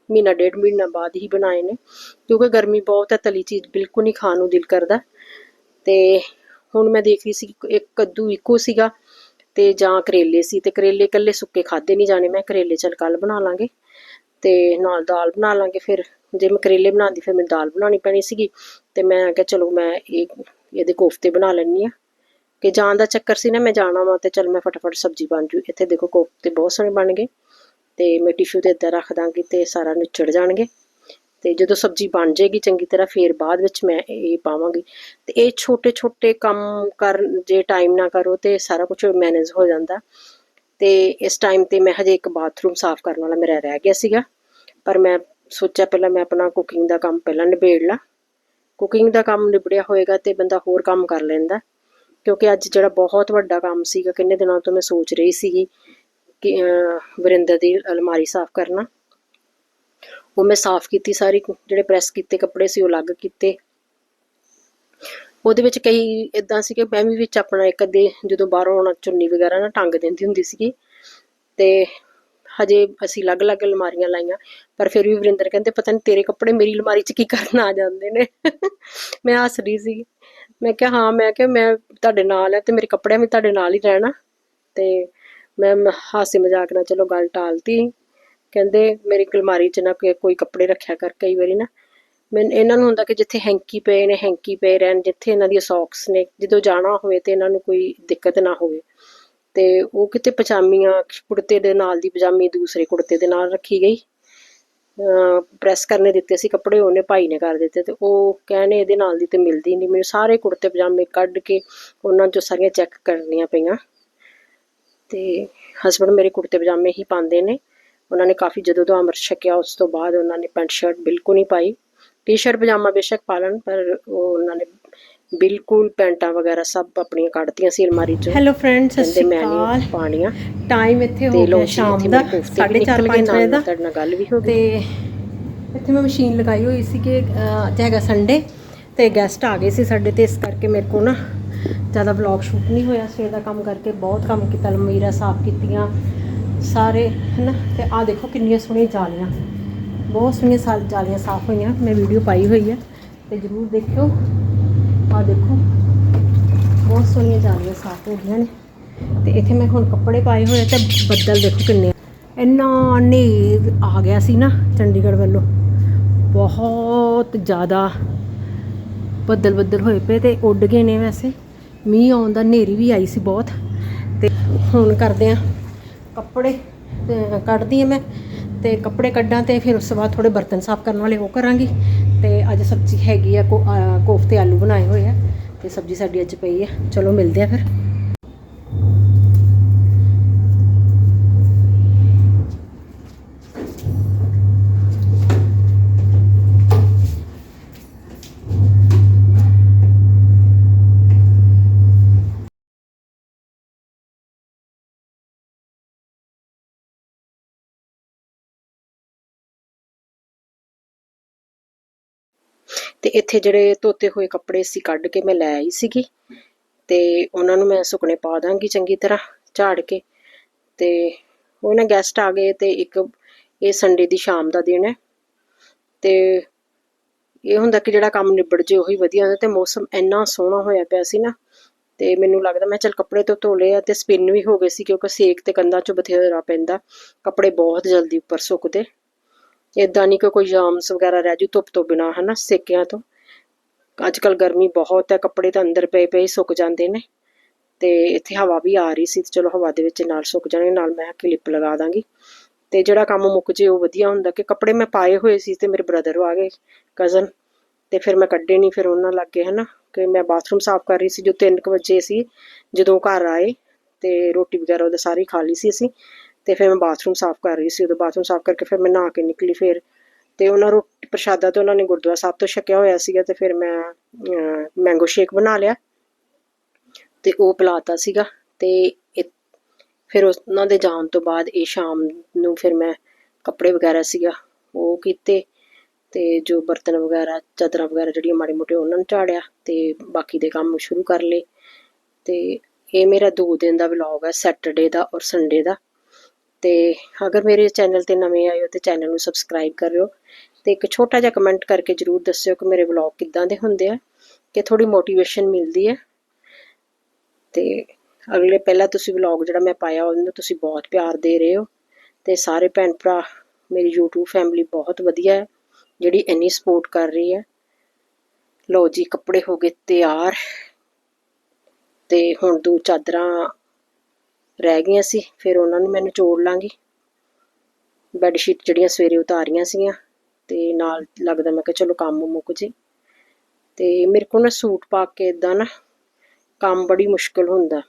[SPEAKER 1] ਮਹੀਨਾ ਡੇਢ ਮਹੀਨਾ ਬਾਅਦ ਹੀ ਬਣਾਏ ਨੇ। ਕਿਉਂਕਿ ਗਰਮੀ ਬਹੁਤ ਹੈ, ਤਲੀ ਚੀਜ਼ ਬਿਲਕੁਲ ਨਹੀਂ ਖਾਣ ਨੂੰ ਦਿਲ ਕਰਦਾ। ਤੇ ਹੁਣ ਮੈਂ ਦੇਖ ਰਹੀ ਸੀ ਇੱਕ ਕੱਦੂ ਇੱਕੋ ਸੀਗਾ ਤੇ ਜਾਂ ਕਰੇਲੇ ਸੀ ਤੇ ਕਰੇਲੇ ਇਕੱਲੇ ਸੁੱਕੇ ਖਾਦੇ ਨਹੀਂ ਜਾਣੇ। ਮੈਂ ਕਰੇਲੇ ਚੱਲ ਕੱਲ ਬਣਾ ਲਾਂਗੇ ਤੇ ਨਾਲ ਦਾਲ ਬਣਾ ਲਾਂਗੇ ਫਿਰ। ਜੇ ਮੈਂ ਕਰੇਲੇ ਬਣਾਉਂਦੀ, ਫਿਰ ਮੈਨੂੰ ਦਾਲ ਬਣਾਉਣੀ ਪੈਣੀ ਸੀਗੀ। ਤੇ ਮੈਂ ਕਿਹਾ, ਚਲੋ ਮੈਂ ਇਹ, ਇਹਦੇ ਕੋਫਤੇ ਬਣਾ ਲੈਣੀ ਆ ਕਿ ਜਾਣ ਦਾ ਚੱਕਰ ਸੀ ਨਾ, ਮੈਂ ਜਾਣਾ ਵਾ ਤੇ ਚਲ ਮੈਂ ਫਟਾਫਟ ਸਬਜ਼ੀ ਬਣ ਜੂ। ਇੱਥੇ ਦੇਖੋ ਕੋਫਤੇ ਬਹੁਤ ਸੋਹਣੇ ਬਣ ਗਏ। ਤੇ ਮੈਂ ਟਿਸ਼ੂ ਤੇ ਇੱਦਾਂ ਰੱਖ ਦਾਂਗੀ ਤੇ ਸਾਰਾ ਨਿਚੜ ਜਾਣਗੇ। ਤੇ ਜਦੋਂ ਸਬਜ਼ੀ ਬਣ ਜਾਏਗੀ, ਚੰਗੀ ਤਰ੍ਹਾਂ ਫੇਰ ਬਾਅਦ ਵਿੱਚ ਮੈਂ ਇਹ ਪਾਵਾਂਗੀ। ਤੇ ਇਹ ਛੋਟੇ ਛੋਟੇ ਕੰਮ ਕਰ, ਜੇ ਟਾਈਮ ਨਾ ਕਰੋ ਤੇ ਸਾਰਾ ਕੁਝ ਮੈਨੇਜ ਹੋ ਜਾਂਦਾ। ਤੇ ਇਸ ਟਾਈਮ ਤੇ ਮੈਂ ਹਜੇ ਇੱਕ ਬਾਥਰੂਮ ਸਾਫ਼ ਕਰਨ ਵਾਲਾ ਮੇਰਾ ਰਹਿ ਗਿਆ ਸੀਗਾ। ਪਰ ਮੈਂ ਸੋਚਿਆ ਪਹਿਲਾਂ ਮੈਂ ਆਪਣਾ ਕੁਕਿੰਗ ਦਾ ਕੰਮ ਪਹਿਲਾਂ ਨਿਬੇੜ ਲਾਂ। ਕੁਕਿੰਗ ਦਾ ਕੰਮ ਨਿਬੜਿਆ ਹੋਏਗਾ ਤੇ ਬੰਦਾ ਹੋਰ ਕੰਮ ਕਰ ਲੈਂਦਾ। ਕਿਉਂਕਿ ਅੱਜ ਜਿਹੜਾ ਬਹੁਤ ਵੱਡਾ ਕੰਮ ਸੀਗਾ, ਕਿੰਨੇ ਦਿਨਾਂ ਤੋਂ ਮੈਂ ਸੋਚ ਰਹੀ ਸੀਗੀ ਕਿ ਵਰਿੰਦਰ ਦੀ ਅਲਮਾਰੀ ਸਾਫ਼ ਕਰਨਾ। ਉਹ ਮੈਂ ਸਾਫ਼ ਕੀਤੀ ਸਾਰੀ, ਜਿਹੜੇ ਪ੍ਰੈਸ ਕੀਤੇ ਕੱਪੜੇ ਸੀ ਉਹ ਅਲੱਗ ਕੀਤੇ। ਉਹਦੇ ਵਿੱਚ ਕਈ ਇਦਾਂ ਸੀ ਕਿ ਮੈਂ ਵੀ ਵਿੱਚ ਆਪਣਾ ਇੱਕ ਅੱਧੇ ਜਦੋਂ ਬਾਹਰੋਂ ਆਉਣਾ ਚੁੰਨੀ ਵਗੈਰਾ ਨਾ ਟੰਗ ਦਿੰਦੀ ਹੁੰਦੀ ਸੀਗੀ, ਤੇ ਹਜੇ ਅਸੀਂ ਅਲੱਗ-ਅਲੱਗ ਅਲਮਾਰੀਆਂ ਲਾਈਆਂ, ਪਰ ਫਿਰ ਵੀ ਵਰਿੰਦਰ ਕਹਿੰਦੇ, ਪਤਾ ਨਹੀਂ ਤੇਰੇ ਕੱਪੜੇ ਮੇਰੀ ਅਲਮਾਰੀ 'ਚ ਕੀ ਕਰਨ ਆ ਜਾਂਦੇ ਨੇ? ਮੈਂ ਹੱਸ ਰਹੀ ਸੀ। ਮੈਂ ਕਿਹਾ, ਹਾਂ, ਮੈਂ ਕਿਹਾ, ਮੈਂ ਤੁਹਾਡੇ ਨਾਲ ਹੈ ਤੇ ਮੇਰੇ ਕੱਪੜਿਆਂ ਵੀ ਤੁਹਾਡੇ ਨਾਲ ਹੀ ਰਹਿਣਾ। ਤੇ ਮੈਂ ਹਾਸੇ ਮਜ਼ਾਕ ਨਾਲ ਚਲੋ ਗੱਲ ਟਾਲਤੀ। ਕਹਿੰਦੇ, ਮੇਰੀ ਅਲਮਾਰੀ 'ਚ ਨਾ ਕੋਈ ਕੱਪੜੇ ਰੱਖਿਆ ਕਰ ਕਈ ਵਾਰੀ ਨਾ। ਮੈਂ, ਇਹਨਾਂ ਨੂੰ ਹੁੰਦਾ ਕਿ ਜਿੱਥੇ ਹੈਂਕੀ ਪਏ ਨੇ ਹੈਂਕੀ ਪਏ ਰਹਿਣ, ਜਿੱਥੇ ਇਹਨਾਂ ਦੀਆਂ ਸੌਕਸ ਨੇ, ਜਦੋਂ ਜਾਣਾ ਹੋਵੇ ਤੇ ਇਹਨਾਂ ਨੂੰ ਕੋਈ ਦਿੱਕਤ ਨਾ ਹੋਵੇ। ਤੇ ਉਹ ਕਿਤੇ ਪਜਾਮੀਆਂ ਕੁੜਤੇ ਦੇ ਨਾਲ ਦੀ ਪਜਾਮੀ ਦੂਸਰੇ ਕੁੜਤੇ ਦੇ ਨਾਲ ਰੱਖੀ ਗਈ। ਪ੍ਰੈਸ ਕਰਨੇ ਦਿੱਤੇ ਸੀ ਕੱਪੜੇ, ਉਹਨੇ ਭਾਈ ਨੇ ਕਰ ਦਿੱਤੇ ਤੇ ਉਹ ਕਹਿੰਨੇ ਇਹਦੇ ਨਾਲ ਦੀ ਤੇ ਮਿਲਦੀ ਨਹੀਂ ਮੈਨੂੰ ਸਾਰੇ ਕੁੜਤੇ, ਪਜਾਮੇ ਕੱਢ ਕੇ ਉਹਨਾਂ ਚੋਂ ਸਾਰੀਆਂ ਚੈੱਕ ਕਰਨੀਆਂ ਪਈਆਂ। ਤੇ ਹਸਬੰਡ ਮੇਰੇ ਕੁੜਤੇ, ਪਜਾਮੇ ਹੀ ਪਾਉਂਦੇ ਨੇ। ਉਹਨਾਂ ਨੇ ਕਾਫੀ ਜਦੋਂ ਤੋਂ ਅਮਰ ਛਕਿਆ, ਉਸ ਤੋਂ ਬਾਅਦ ਉਹਨਾਂ ਨੇ ਪੈਂਟ ਸ਼ਰਟ ਬਿਲਕੁਲ ਨਹੀਂ ਪਾਈ। ਟੀ-ਸ਼ਰਟ ਪਜਾਮਾ ਬੇਸ਼ੱਕ ਪਾ ਲੈਣ, ਪਰ ਉਹ ਉਹਨਾਂ ਨੇ ਬਿਲਕੁਲ ਪੈਂਟਾਂ ਵਗੈਰਾ ਸਭ ਆਪਣੀਆਂ ਕੱਢਤੀਆਂ ਸੀ ਅਲਮਾਰੀ ਚੋਂ।
[SPEAKER 2] ਹੈਲੋ ਫਰੈਂਡਸ
[SPEAKER 1] ਕਹਿੰਦੇ
[SPEAKER 2] ਸਤਿ
[SPEAKER 1] ਮੈਂ
[SPEAKER 2] ਸ਼੍ਰੀ ਅਕਾਲ।
[SPEAKER 1] ਨਹੀਂ ਪਾਣੀਆਂ
[SPEAKER 2] ਟਾਈਮ ਇੱਥੇ ਹੋ
[SPEAKER 1] ਤੇ ਲੋ
[SPEAKER 2] ਗਿਆ ਸ਼ਾਮ ਦਾ 4:30 5 ਵਜੇ ਦਾ।
[SPEAKER 1] ਤੁਹਾਡੇ ਨਾਲ ਗੱਲ ਵੀ ਹੋ
[SPEAKER 2] ਤੇ
[SPEAKER 1] ਗਈ
[SPEAKER 2] ਇੱਥੇ ਮੈਂ ਮਸ਼ੀਨ ਲਗਾਈ ਹੋਈ ਸੀ ਕਿ ਅਹ, ਅੱਜ ਹੈਗਾ ਸੰਡੇ ਤੇ ਗੈਸਟ ਆ ਗਏ ਸੀ ਸਾਡੇ ਤੇ ਇਸ ਕਰਕੇ ਮੇਰੇ ਕੋ ਨਾ ਜ਼ਿਆਦਾ ਵਲੌਗ ਸ਼ੂਟ ਨਹੀਂ ਹੋਇਆ। ਸਵੇਰ ਦਾ ਕੰਮ ਕਰਕੇ ਬਹੁਤ ਕੰਮ ਕੀਤਾ ਲਮੀਰਾ ਸਾਫ਼ ਕੀਤੀਆਂ ਸਾਰੇ ਹਨਾ? ਤੇ ਆ ਦੇਖੋ ਕਿੰਨੀਆਂ ਸੋਹਣੀਆਂ ਜਾਲੀਆਂ। ਬਹੁਤ ਸੋਹਣੀਆਂ ਸਾਲ ਜਾਲੀਆਂ ਸਾਫ਼ ਹੋਈਆਂ ਮੈਂ ਵੀਡੀਓ ਪਾਈ ਹੋਈ ਹੈ ਤੇ ਜਰੂਰ ਦੇਖਿਓ। ਆ ਦੇਖੋ। ਬਹੁਤ ਸੋਹਣੀਆਂ ਜਾਲੀਆਂ ਸਾਫ਼ ਹੋ ਗਈਆਂ ਨੇ। ਤੇ ਇੱਥੇ ਮੈਂ ਹੁਣ ਕੱਪੜੇ ਪਾਏ ਹੋਏ ਆ ਤੇ ਬੱਦਲ ਦੇਖੋ ਕਿੰਨੇ ਇੰਨਾ ਹਨੇਰ ਆ ਗਿਆ ਸੀ ਨਾ ਚੰਡੀਗੜ੍ਹ ਵੱਲੋਂ। ਬਹੁਤ ਜ਼ਿਆਦਾ ਬੱਦਲ ਬੱਦਲ ਹੋਏ ਪਏ ਤੇ ਉੱਡ ਗਏ ਨੇ ਵੈਸੇ। ਮੀਂਹ ਆਉਣ ਦਾ ਹਨੇਰੀ ਵੀ ਆਈ ਸੀ ਬਹੁਤ। ਤੇ ਹੁਣ ਕਰਦੇ ਆ ਕੱਪੜੇ ਕੱਢਦੀ ਆ ਮੈਂ। ਤੇ ਕੱਪੜੇ ਕੱਢਾਂ ਤੇ ਫਿਰ ਉਸ ਤੋਂ ਬਾਅਦ ਥੋੜੇ ਬਰਤਨ ਸਾਫ਼ ਕਰਨ ਵਾਲੇ ਉਹ ਕਰਾਂਗੀ। ਤੇ ਅੱਜ ਸਬਜ਼ੀ ਹੈਗੀ ਆ ਕੋ- ਅਹ ਕੋਫਤੇ ਆਲੂ ਬਣਾਏ ਹੋਏ ਆ ਤੇ ਸਬਜ਼ੀ ਸਾਡੀ ਅੱਜ ਪਈ ਆ। ਚਲੋ ਮਿਲਦੇ ਆ ਫਿਰ।
[SPEAKER 1] ਇੱਥੇ ਜਿਹੜੇ ਧੋਤੇ ਹੋਏ ਕੱਪੜੇ ਸੀ ਕੱਢ ਕੇ ਮੈਂ ਲੈ ਆਈ ਸੀਗੀ ਤੇ ਉਹਨਾਂ ਨੂੰ ਮੈਂ ਸੁੱਕਣੇ ਪਾ ਦਾਂਗੀ ਚੰਗੀ ਤਰ੍ਹਾਂ ਝਾੜ ਕੇ ਤੇ ਉਹ ਨਾ ਗੈਸਟ ਆ ਗਏ ਤੇ ਇੱਕ ਇਹ ਸੰਡੇ ਦੀ ਸ਼ਾਮ ਦਾ ਦਿਨ ਹੈ ਤੇ ਇਹ ਹੁੰਦਾ ਕਿ ਜਿਹੜਾ ਕੰਮ ਨਿਬੜ ਜੇ ਉਹੀ ਵਧੀਆ ਹੁੰਦਾ ਤੇ ਮੌਸਮ ਇੰਨਾ ਸੋਹਣਾ ਹੋਇਆ ਪਿਆ ਸੀ ਨਾ ਤੇ ਮੈਨੂੰ ਲੱਗਦਾ ਮੈਂ ਚਲ ਕੱਪੜੇ ਤੋਂ ਧੋ ਲਏ ਆ ਤੇ ਸਪਿਨ ਵੀ ਹੋ ਗਏ ਸੀ ਕਿਉਂਕਿ ਸੇਕ ਤੇ ਕੰਧਾਂ 'ਚ ਬਥੇਰਾ ਪੈਂਦਾ ਕੱਪੜੇ ਬਹੁਤ ਜਲਦੀ ਉੱਪਰ ਸੁੱਕਦੇ ਇਦਾਂ ਨਹੀਂ ਕਿ ਕੋਈ ਜਾਮਸ ਵਗੈਰਾ ਰਹਿ ਜੂ ਧੁੱਪ ਤੋਂ ਬਿਨਾ, ਹਨਾ, ਸੇਕਿਆਂ ਤੋਂ। ਅੱਜ ਕੱਲ ਗਰਮੀ ਬਹੁਤ ਹੈ, ਕੱਪੜੇ ਤਾਂ ਅੰਦਰ ਪਏ ਪਏ ਸੁੱਕ ਜਾਂਦੇ ਨੇ। ਤੇ ਇੱਥੇ ਹਵਾ ਵੀ ਆ ਰਹੀ ਸੀ, ਤੇ ਚਲੋ ਹਵਾ ਦੇ ਵਿੱਚ ਨਾਲ ਸੁੱਕ ਜਾਣਗੇ, ਨਾਲ ਮੈਂ ਕਲਿੱਪ ਲਗਾ ਦਾਂਗੀ। ਤੇ ਜਿਹੜਾ ਕੰਮ ਮੁੱਕ ਜੇ ਉਹ ਵਧੀਆ ਹੁੰਦਾ, ਕਿ ਕੱਪੜੇ ਮੈਂ ਪਾਏ ਹੋਏ ਸੀ ਤੇ ਮੇਰੇ ਬ੍ਰਦਰ ਆ ਗਏ ਕਜ਼ਨ ਤੇ ਫਿਰ ਮੈਂ ਕੱਢੇ ਨਹੀਂ ਫਿਰ ਉਹਨਾਂ ਲੱਗੇ ਹਨਾ, ਕਿ ਮੈਂ ਬਾਥਰੂਮ ਸਾਫ਼ ਕਰ ਰਹੀ ਸੀ, ਜੋ 3 ਵਜੇ ਸੀ, ਜਦੋਂ ਘਰ ਆਏ, ਤੇ ਰੋਟੀ ਵਗੈਰਾ ਉਹਦਾ ਸਾਰੀ ਖਾ ਲਈ ਸੀ ਅਸੀਂ। ਤੇ ਫਿਰ ਮੈਂ ਬਾਥਰੂਮ ਸਾਫ਼ ਕਰ ਰਹੀ ਸੀ ਉਹਦਾ ਬਾਥਰੂਮ ਸਾਫ਼ ਕਰਕੇ ਫਿਰ ਮੈਂ ਨਹਾ ਕੇ ਨਿਕਲੀ ਫਿਰ। ਤੇ ਉਹਨਾਂ ਰੋਟੀ ਪ੍ਰਸ਼ਾਦਾ ਤੇ ਉਹਨਾਂ ਨੇ ਗੁਰਦੁਆਰਾ ਸਾਹਿਬ ਤੋਂ ਛਕਿਆ ਹੋਇਆ ਸੀਗਾ ਤੇ ਫਿਰ ਮੈਂ ਮੈਂਗੋ ਸ਼ੇਕ ਬਣਾ ਲਿਆ ਤੇ ਉਹ ਪਿਲਾਤਾ ਸੀਗਾ ਤੇ ਫਿਰ ਉਹਨਾਂ ਦੇ ਜਾਣ ਤੋਂ ਬਾਅਦ ਇਹ ਸ਼ਾਮ ਨੂੰ ਫਿਰ ਮੈਂ ਕੱਪੜੇ ਵਗੈਰਾ ਸੀਗਾ ਉਹ ਕੀਤੇ ਤੇ ਜੋ ਬਰਤਨ ਵਗੈਰਾ, ਚਾਦਰਾਂ ਵਗੈਰਾ ਜਿਹੜੀਆਂ ਮਾੜੀ ਮੋਟੇ ਉਹਨਾਂ ਨੂੰ ਝਾੜਿਆ ਤੇ ਬਾਕੀ ਦੇ ਕੰਮ ਸ਼ੁਰੂ ਕਰ ਲਏ। ਤੇ ਇਹ ਮੇਰਾ ਦੋ ਦਿਨ ਦਾ ਵਲੌਗ ਹੈ ਸੈਟਰਡੇ ਦਾ ਔਰ ਸੰਡੇ ਦਾ। ਤੇ ਅਗਰ ਮੇਰੇ ਚੈਨਲ ਤੇ ਨਵੇਂ ਆਏ ਹੋ ਤੇ ਚੈਨਲ ਨੂੰ ਸਬਸਕ੍ਰਾਈਬ ਕਰਿਓ ਤੇ ਇੱਕ ਛੋਟਾ ਜਿਹਾ ਕਮੈਂਟ ਕਰਕੇ ਜਰੂਰ ਦੱਸਿਓ ਕਿ ਮੇਰੇ ਵਲੌਗ ਕਿੱਦਾਂ ਦੇ ਹੁੰਦੇ ਆ, ਕਿ ਥੋੜੀ ਮੋਟੀਵੇਸ਼ਨ ਮਿਲਦੀ ਹੈ ਤੇ ਅਗਲੇ, ਪਹਿਲਾ ਤੁਸੀਂ ਵਲੌਗ ਜਿਹੜਾ ਮੈਂ ਪਾਇਆ ਉਹਨੂੰ ਤੁਸੀਂ ਬਹੁਤ ਪਿਆਰ ਦੇ ਰਹੇ ਹੋ ਤੇ ਸਾਰੇ ਭੈਣ ਭਰਾ ਮੇਰੀ YouTube ਫੈਮਿਲੀ ਬਹੁਤ ਵਧੀਆ ਹੈ, ਜਿਹੜੀ ਇੰਨੀ ਸਪੋਰਟ ਕਰ ਰਹੀ ਹੈ। ਲਓ ਜੀ, ਕੱਪੜੇ ਹੋ ਗਏ ਤਿਆਰ ਤੇ ਹੁਣ ਦੋ ਚਾਦਰਾਂ ਰਹਿ ਗਈਆਂ ਸੀ, ਫਿਰ ਉਹਨਾਂ ਨੂੰ ਮੈਂ ਨਿਚੋੜ ਲਾਂਗੀ। ਬੈੱਡ ਸ਼ੀਟ ਜਿਹੜੀਆਂ ਸਵੇਰੇ ਉਤਾਰੀਆਂ ਸੀਗੀਆਂ ਤੇ ਨਾਲ ਲੱਗਦਾ ਮੈਂ ਕਿ ਚਲੋ ਕੰਮ ਮੁੱਕ ਜੇ। ਤੇ ਮੇਰੇ ਕੋਲ ਨਾ ਸੂਟ ਪਾ ਕੇ ਇਦਾਂ ਨਾ ਕੰਮ ਬੜੀ ਮੁਸ਼ਕਲ ਹੁੰਦਾ।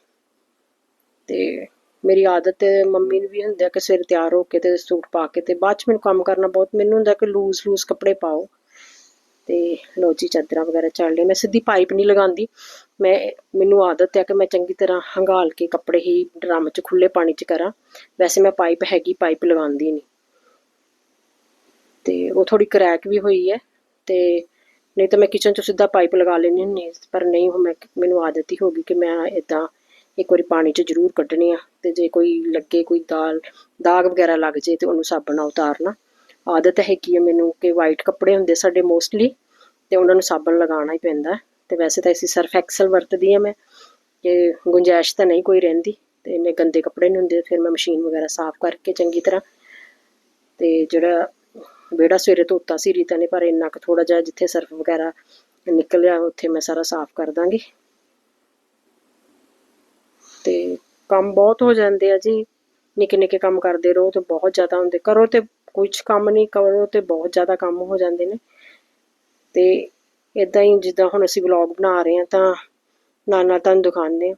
[SPEAKER 1] ਤੇ ਮੇਰੀ ਆਦਤ ਮੰਮੀ ਨੂੰ ਵੀ ਹੁੰਦਾ ਕਿ ਸਵੇਰੇ ਤਿਆਰ ਹੋ ਕੇ ਤੇ ਸੂਟ ਪਾ ਕੇ ਤੇ ਬਾਅਦ ਚ ਮੈਨੂੰ ਕੰਮ ਕਰਨਾ ਬਹੁਤ, ਮੈਨੂੰ ਹੁੰਦਾ ਕਿ ਲੂਜ਼ ਲੂਜ਼ ਕੱਪੜੇ ਪਾਓ। ਤੇ ਲੋ ਜੀ, ਚਾਦਰਾਂ ਵਗੈਰਾ ਚੱਲ ਰਹੀ ਮੈਂ ਸਿੱਧੀ ਪਾਈਪ ਨਹੀਂ ਲਗਾਉਂਦੀ। ਮੈਂ, ਮੈਨੂੰ ਆਦਤ ਹੈ ਕਿ ਮੈਂ ਚੰਗੀ ਤਰ੍ਹਾਂ ਹੰਗਾਲ ਕੇ ਕੱਪੜੇ ਹੀ ਡਰਮ 'ਚ ਖੁੱਲੇ ਪਾਣੀ 'ਚ ਕਰਾਂ। ਵੈਸੇ ਮੈਂ ਪਾਈਪ ਹੈਗੀ, ਪਾਈਪ ਲਗਾਉਂਦੀ ਨਹੀਂ। ਤੇ ਉਹ ਥੋੜੀ ਕਰੈਕ ਵੀ ਹੋਈ ਹੈ। ਤੇ ਨਹੀਂ ਤਾਂ ਮੈਂ ਕਿਚਨ 'ਚ ਸਿੱਧਾ ਪਾਈਪ ਲਗਾ ਲੈਂਦੀ ਹੁੰਦੀ ਪਰ ਨਹੀਂ, ਹੁਣ ਮੈਂ, ਮੈਨੂੰ ਆਦਤ ਹੀ ਹੋ ਗਈ ਕਿ ਮੈਂ ਇਦਾਂ ਇੱਕ ਵਾਰੀ ਪਾਣੀ 'ਚ ਜ਼ਰੂਰ ਕੱਢਣੀ ਆ। ਤੇ ਜੇ ਕੋਈ ਲੱਗੇ, ਕੋਈ ਦਾਲ, ਦਾਗ ਵਗੈਰਾ ਲੱਗ ਜੇ ਤੇ ਉਹਨੂੰ ਸਾਬਣ ਨਾਲ ਉਤਾਰਨਾ। ਆਦਤ ਹੈਗੀ ਹੈ ਮੈਨੂੰ ਕਿ ਵਾਈਟ ਕੱਪੜੇ ਹੁੰਦੇ ਸਾਡੇ ਮੋਸਟਲੀ ਤੇ ਉਹਨਾਂ ਨੂੰ ਸਾਬਣ ਲਗਾਉਣਾ ਹੀ ਪੈਂਦਾ ਤੇ ਵੈਸੇ ਤਾਂ ਅਸੀਂ ਸਰਫ ਐਕਸਲ ਵਰਤਦੀ ਹਾਂ ਮੈਂ ਕਿ ਗੁੰਜਾਇਸ਼ ਤਾਂ ਨਹੀਂ ਕੋਈ ਰਹਿੰਦੀ ਤੇ ਇੰਨੇ ਗੰਦੇ ਕੱਪੜੇ ਨਹੀਂ ਹੁੰਦੇ, ਫਿਰ ਮੈਂ ਮਸ਼ੀਨ ਵਗੈਰਾ ਸਾਫ਼ ਕਰਕੇ ਚੰਗੀ ਤਰ੍ਹਾਂ ਤੇ ਜਿਹੜਾ ਵਿਹੜਾ ਸਵੇਰੇ ਧੋਤਾ ਸੀ ਰੀਤਾ ਨੇ, ਪਰ ਇੰਨਾ ਕੁ ਥੋੜਾ ਜਿਹਾ ਜਿੱਥੇ ਸਰਫ ਵਗੈਰਾ ਨਿਕਲਿਆ ਉੱਥੇ ਮੈਂ ਸਾਰਾ ਸਾਫ਼ ਕਰ ਦਾਂਗੀ। ਤੇ ਕੰਮ ਬਹੁਤ ਹੋ ਜਾਂਦੇ ਆ ਜੀ ਨਿੱਕੇ ਨਿੱਕੇ ਕੰਮ ਕਰਦੇ ਰਹੋ ਤੇ ਬਹੁਤ ਜ਼ਿਆਦਾ ਹੁੰਦੇ, ਕਰੋ ਤੇ ਕੁਝ ਕੰਮ ਨਹੀਂ ਕਰੋ ਤੇ ਬਹੁਤ ਜ਼ਿਆਦਾ ਕੰਮ ਹੋ ਜਾਂਦੇ ਨੇ। ਤੇ ਇਦਾਂ ਹੀ ਜਿੱਦਾਂ ਹੁਣ ਅਸੀਂ ਵਲੌਗ ਬਣਾ ਰਹੇ ਹਾਂ ਤਾਂ ਨਾਲ ਨਾਲ ਤੁਹਾਨੂੰ ਦਿਖਾਉਂਦੇ ਹਾਂ।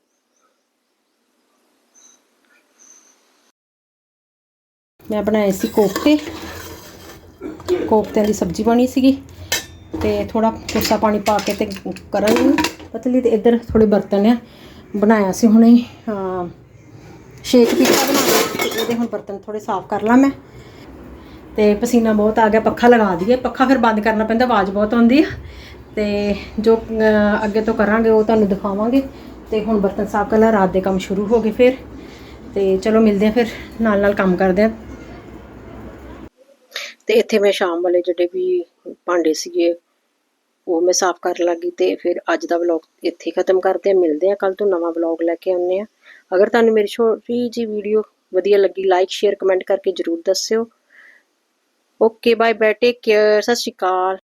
[SPEAKER 1] ਮੈਂ ਬਣਾਏ ਸੀ ਕੋਫਤੇ। ਕੋਫਤਿਆਂ ਦੀ ਸਬਜ਼ੀ ਬਣੀ ਸੀਗੀ ਤੇ ਥੋੜਾ ਕੋਸਾ ਪਾਣੀ ਪਾ ਕੇ ਤੇ ਕਰਨ ਪਤਲੀ ਤੇ ਇੱਧਰ ਥੋੜੇ ਬਰਤਨ ਆ ਬਣਾਇਆ ਸੀ ਹੁਣੇ ਹੀ, ਸ਼ੇਕ ਪੀਤਾ ਬਣਾਇਆ ਕੇ ਇਹਦੇ ਹੁਣ ਬਰਤਨ ਥੋੜੇ ਸਾਫ਼ ਕਰ ਲਾਂ ਮੈਂ। ਤੇ ਪਸੀਨਾ ਬਹੁਤ ਆ ਗਿਆ, ਪੱਖਾ ਲਗਾ ਦਈਏ। ਪੱਖਾ ਫਿਰ ਬੰਦ ਕਰਨਾ ਪੈਂਦਾ, ਆਵਾਜ਼ ਬਹੁਤ ਆਉਂਦੀ ਆ। ਤੇ ਜੋ ਅੱਗੇ ਤੋਂ ਕਰਾਂਗੇ, ਉਹ ਤੁਹਾਨੂੰ ਦਿਖਾਵਾਂਗੇ। ਤੇ ਹੁਣ ਬਰਤਨ ਸਾਫ਼ ਕਰ ਲਾਂ, ਰਾਤ ਦੇ ਕੰਮ ਸ਼ੁਰੂ ਹੋ ਗਏ ਫਿਰ। ਤੇ ਚਲੋ ਮਿਲਦੇ ਆ ਫਿਰ, ਨਾਲ ਨਾਲ ਕੰਮ ਕਰਦੇ ਆ। ਤੇ ਇੱਥੇ ਮੈਂ ਸ਼ਾਮ ਵਾਲੇ ਜਿਹੜੇ ਵੀ ਭਾਂਡੇ ਸੀਗੇ, ਉਹ ਮੈਂ ਸਾਫ਼ ਕਰਨ ਲੱਗੀ ਤੇ ਫਿਰ ਅੱਜ ਦਾ ਵਲੌਗ ਇੱਥੇ ਖਤਮ ਕਰਦੇ ਆ। ਮਿਲਦੇ ਆ ਕੱਲ ਤੋਂ ਨਵਾਂ ਵਲੌਗ ਲੈ ਕੇ ਆਉਂਦੇ ਆ। ਅਗਰ ਤੁਹਾਨੂੰ ਮੇਰੀ ਛੋਟੀ ਜੀ ਵੀਡੀਓ ਵਧੀਆ ਲੱਗੀ ਲਾਈਕ ਸ਼ੇਅਰ ਕਮੈਂਟ ਕਰਕੇ ਜਰੂਰ ਦੱਸਿਓ। Okay bye bye take care ਸਤਿ ਸ਼੍ਰੀ ਅਕਾਲ